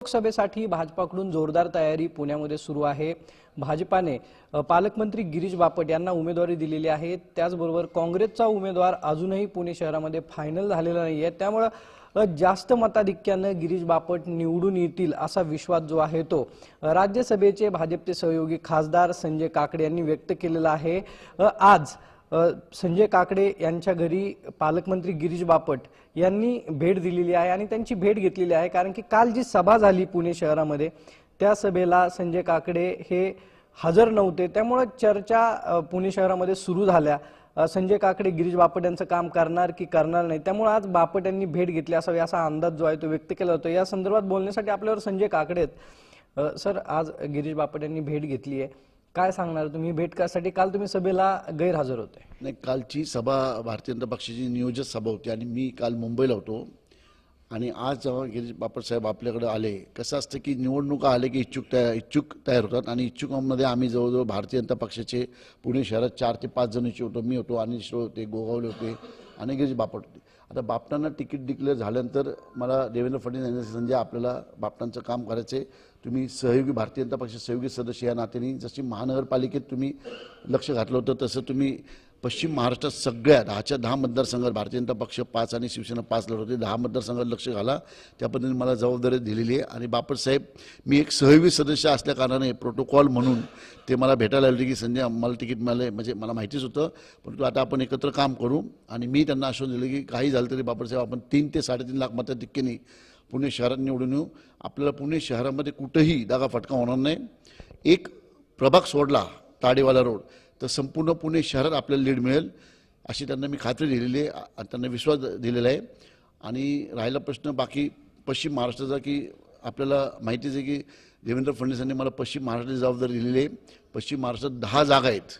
लोकसभेसाठी भाजपाकडून जोरदार तयारी पुण्यामध्ये सुरू आहे. भाजपाने पालकमंत्री गिरीश बापट यांना उमेदवारी दिलेली आहे. त्याचबरोबर काँग्रेसचा उमेदवार अजूनही पुणे शहरामध्ये फायनल झालेला नाहीये. त्यामुळं जास्त मताधिक्यानं गिरीश बापट निवडून येतील असा विश्वास जो आहे तो. राज्यसभेचे भाजपचे सहयोगी खासदार संजय काकडे यांनी व्यक्त केलेला आहे. आज संजय काकडे यांच्या घरी पालकमंत्री गिरीश बापट यांनी भेट दिलेली आहे आणि त्यांची भेट घेतलेली आहे. कारण की काल जी सभा झाली पुणे शहरामध्ये त्या सभेला संजय काकडे हे हजर नव्हते. त्यामुळे चर्चा पुणे शहरामध्ये सुरू झाल्या. संजय काकडे गिरीश बापट यांचं काम करणार की करणार नाही? त्यामुळे आज बापट यांनी भेट घेतली असावी असा अंदाज जो आहे तो व्यक्त केला जातो या संदर्भात बोलण्यासाठी आपल्यावर संजय काकडे आहेत. सर आज गिरीश बापट यांनी भेट घेतली आहे. काय सांगणार? तुम्ही भेट करासाठी काल तुम्ही सभेला गैरहजर होते. नाही कालची सभा भारतीय जनता पक्षाची नियोजित सभा होती आणि मी काल मुंबईला होतो. आणि आज जेव्हा गिरीश बापटसाहेब आपल्याकडे आले कसं असतं की निवडणुका आले की इच्छुक तयार इच्छुक तयार होतात आणि इच्छुकांमध्ये आम्ही जवळजवळ भारतीय जनता पक्षाचे पुणे शहरात चार ते पाच जणांची होतो. मी होतो अनिल शिरो होते गोगावले होते आणि गिरीश बापट होते. आता बापटांना तिकीट डिक्लेअर झाल्यानंतर मला देवेंद्र फडणवीस यांनी संजय आपल्याला बापटांचं काम करायचं आहे तुम्ही सहयोगी भारतीय जनता पक्षाचे सहयोगी सदस्य या नात्याने. जशी महानगरपालिकेत तुम्ही लक्ष घातलं होतं तसं तुम्ही पश्चिम महाराष्ट्रात सगळ्या दहाच्या दहा मतदारसंघात भारतीय जनता पक्ष पाच आणि शिवसेना पाच लढत होते. दहा मतदारसंघात लक्ष घाला. त्या पद्धतीने मला जबाबदारी दिलेली आहे. आणि बापटसाहेब मी एक सहवी सदस्य असल्याकारणाने प्रोटोकॉल म्हणून ते मला भेटायला आले की संजय मला तिकीट मिळालं म्हणजे मला माहितीच होतं. परंतु आता आपण एकत्र काम करू आणि मी त्यांना आश्वासन दिलं की काही झालं तरी बापटसाहेब आपण तीन ते साडेतीन लाख मताधिक्याने पुणे शहरात निवडून येऊ. आपल्याला पुणे शहरामध्ये कुठंही दागा फटका होणार नाही. एक प्रभाग सोडला ताडेवाला रोड. तर संपूर्ण पुणे शहरात आपल्याला लीड मिळेल अशी त्यांना मी खात्री दिलेली आहे त्यांना विश्वास दिलेला आहे. आणि राहिला प्रश्न बाकी पश्चिम महाराष्ट्राचा की आपल्याला माहितीच आहे की देवेंद्र फडणवीसांनी मला पश्चिम महाराष्ट्राची जबाबदारी दिलेली आहे. पश्चिम महाराष्ट्रात दहा जागा आहेत.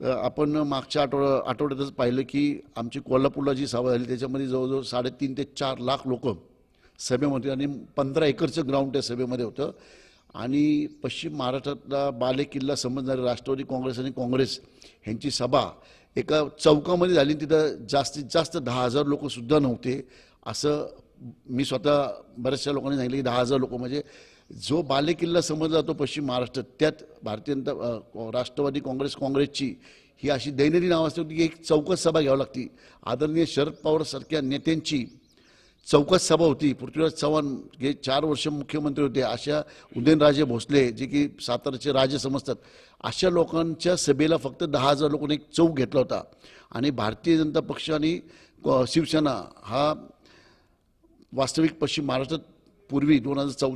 तर आपण मागच्या आठवड्या आठवड्यातच पाहिलं की आमची कोल्हापूरला जी सभा झाली त्याच्यामध्ये जवळजवळ साडेतीन ते चार लाख लोक सभेमध्ये आणि पंधरा एकरचं ग्राउंड त्या सभेमध्ये होतं. आणि पश्चिम महाराष्ट्रातला बाले किल्ला समजणारे राष्ट्रवादी काँग्रेस आणि काँग्रेस ह्यांची सभा एका चौकामध्ये झाली. तिथं जास्तीत जास्त दहा हजार लोकसुद्धा नव्हते. असं मी स्वतः बऱ्याचशा लोकांनी सांगितलं की दहा हजार लोक म्हणजे जो बालेकिल्ला समजला जातो पश्चिम महाराष्ट्रात त्यात भारतीय जनता राष्ट्रवादी काँग्रेस काँग्रेसची ही अशी दैनंदिन अवस्था होती की एक चौकस सभा घ्यावी लागती. आदरणीय शरद पवारसारख्या नेत्यांची चौकस सभा होती. पृथ्वीराज चव्हाण हे चार वर्ष मुख्यमंत्री होते. अशा उदयनराजे भोसले जे की साताराचे राजे समजतात अशा लोकांच्या सभेला फक्त दहा हजार लोकांनी एक चौक घेतला होता. आणि भारतीय जनता पक्ष आणि शिवसेना हा वास्तविक पश्चिम महाराष्ट्रात पूर्वी दोन हजार चौ